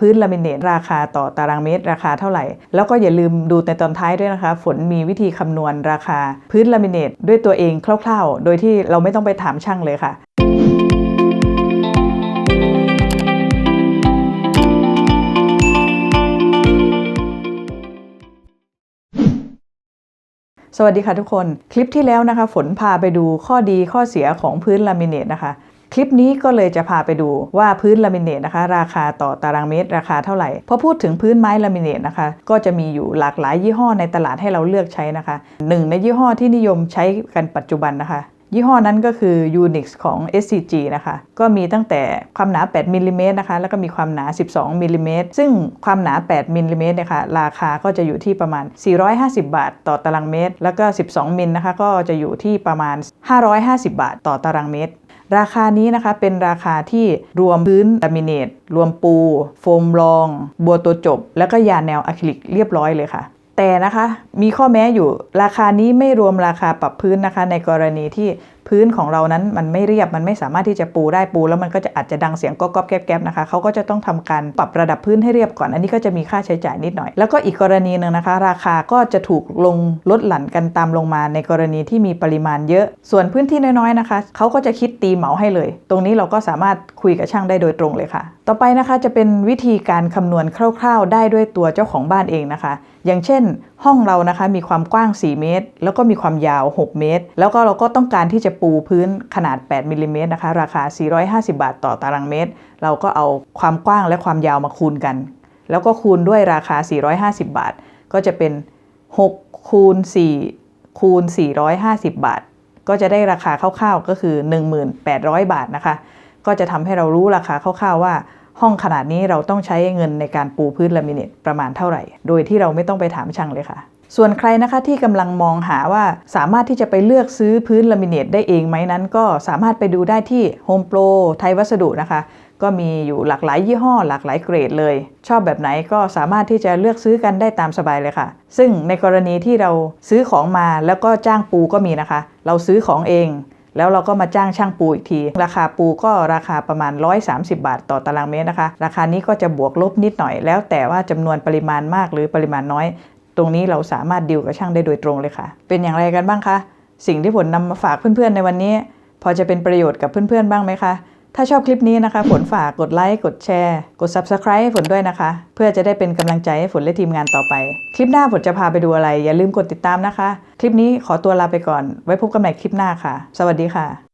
พื้นลามิเนตราคาต่อตารางเมตรราคาเท่าไหร่ แล้วก็อย่าลืมดูในตอนท้ายด้วยนะคะ ฝนมีวิธีคำนวณราคา พื้นลามิเนตด้วยตัวเองคร่าวๆ โดยที่เราไม่ต้องไปถามช่างเลยค่ะสวัสดีค่ะทุกคน คลิปที่แล้วนะคะ ฝนพาไปดูข้อดีข้อเสียของพื้นลามิเนตนะคะ ลิปนี้ก็เลยจะพาไปดูว่าพื้นลามิเนตนะคะ ราคาต่อตารางเมตรราคาเท่าไหร่พอพูดถึงพื้นไม้ลามิเนตนะคะ ก็จะมีอยู่หลากหลายยี่ห้อในตลาดให้เราเลือกใช้นะคะหนึ่งในยี่ห้อที่นิยมใช้กันปัจจุบันนะคะยี่ห้อนั้นก็คือ Unix ของ SCG นะคะ ก็มีตั้งแต่ความหนา 8มิลลิเมตรนะคะ แล้วก็มีความหนา 12มิลลิเมตรซึ่งความหนา 8มิลลิเมตรเนี่ยค่ะราคาก็จะอยู่ที่ประมาณ 450 บาท ต่อตารางเมตร แล้วก็ 12มิลนะคะ ก็จะอยู่ที่ประมาณ 550 บาท ต่อตารางเมตร ราคานี้นะคะเป็นราคาที่รวมพื้นลามิเนตรวมปู โฟมรอง บัวตัวจบ แล้วก็ยาแนวอะคริลิกเรียบร้อยเลยค่ะ แต่นะคะมีข้อแม้อยู่ราคานี้ไม่รวมราคาปรับพื้นนะคะ ในกรณีที่ พื้นของเรานั้นมันไม่เรียบมันไม่สามารถที่จะปูได้ปู แล้วมันก็จะอาจจะดังเสียงก๊อบแก๊บๆนะคะเขาก็จะต้องทำการปรับระดับพื้นให้เรียบก่อน อันนี้ก็จะมีค่าใช้จ่ายนิดหน่อย แล้วก็อีกกรณีหนึ่งนะคะ ราคาก็จะถูกลงลดหลั่นกันตามลงมาในกรณีที่มีปริมาณเยอะ ส่วนพื้นที่น้อยๆนะคะเขาก็จะคิดตีเหมาให้เลย ตรงนี้เราก็สามารถคุยกับช่างได้โดยตรงเลยค่ะ ต่อไปนะคะจะเป็นวิธีการคำนวณคร่าว ๆ ได้ด้วยตัวเจ้าของบ้านเองนะคะ อย่างเช่น ห้องเรานะคะมีความกว้าง 4 เมตร แล้วก็มีความยาว 6 เมตร แล้วก็เราก็ต้องการที่จะปูพื้นขนาด 8มิลลิเมตรนะคะ ราคา 450 บาทต่อตารางเมตร เราก็เอาความกว้างและความยาวมาคูณกัน แล้วก็คูณด้วยราคา 450 บาท ก็จะเป็น 6 คูณ 4 คูณ 450 บาท ก็จะได้ราคาคร่าวๆ ก็คือ 1,800 บาทนะคะ ก็จะทำให้เรารู้ราคาคร่าวๆว่าห้องขนาดนี้เราต้องใช้เงินในการปูพื้นลามิเนตประมาณเท่าไหร่ โดยที่เราไม่ต้องไปถามช่างเลยค่ะ ส่วนใครนะคะที่กำลังมองหาว่าสามารถที่จะไปเลือกซื้อพื้นลามิเนตได้เองไหมนั้น ก็สามารถไปดูได้ที่ Home Pro ไทยวัสดุนะคะ ก็มีอยู่หลากหลายยี่ห้อ หลากหลายเกรดเลย ชอบแบบไหนก็สามารถที่จะเลือกซื้อกันได้ตามสบายเลยค่ะ ซึ่งในกรณีที่เราซื้อของมาแล้วก็จ้างปูก็มีนะคะ เราซื้อของเอง แล้วเราก็มาจ้างช่างปูอีกที ราคาปูก็ราคาประมาณ 130 บาท ต่อตารางเมตรนะคะ ราคานี้ก็จะบวกลบนิดหน่อย แล้วแต่ว่าจำนวนปริมาณมากหรือปริมาณน้อย ตรงนี้เราสามารถดิวกับช่างได้โดยตรงเลยค่ะ เป็นอย่างไรกันบ้างคะ สิ่งที่ผลนำมาฝากเพื่อนๆในวันนี้ พอจะเป็นประโยชน์กับเพื่อนๆบ้างไหมคะถ้าชอบคลิปนี้นะคะ ฝนฝากกดไลค์ กดแชร์ กด Subscribe ให้ฝนด้วยนะคะ เพื่อจะได้เป็นกำลังใจให้ฝนและทีมงานต่อไป คลิปหน้าฝนจะพาไปดูอะไร อย่าลืมกดติดตามนะคะ คลิปนี้ขอตัวลาไปก่อน ไว้พบกันใหม่คลิปหน้าค่ะ สวัสดีค่ะ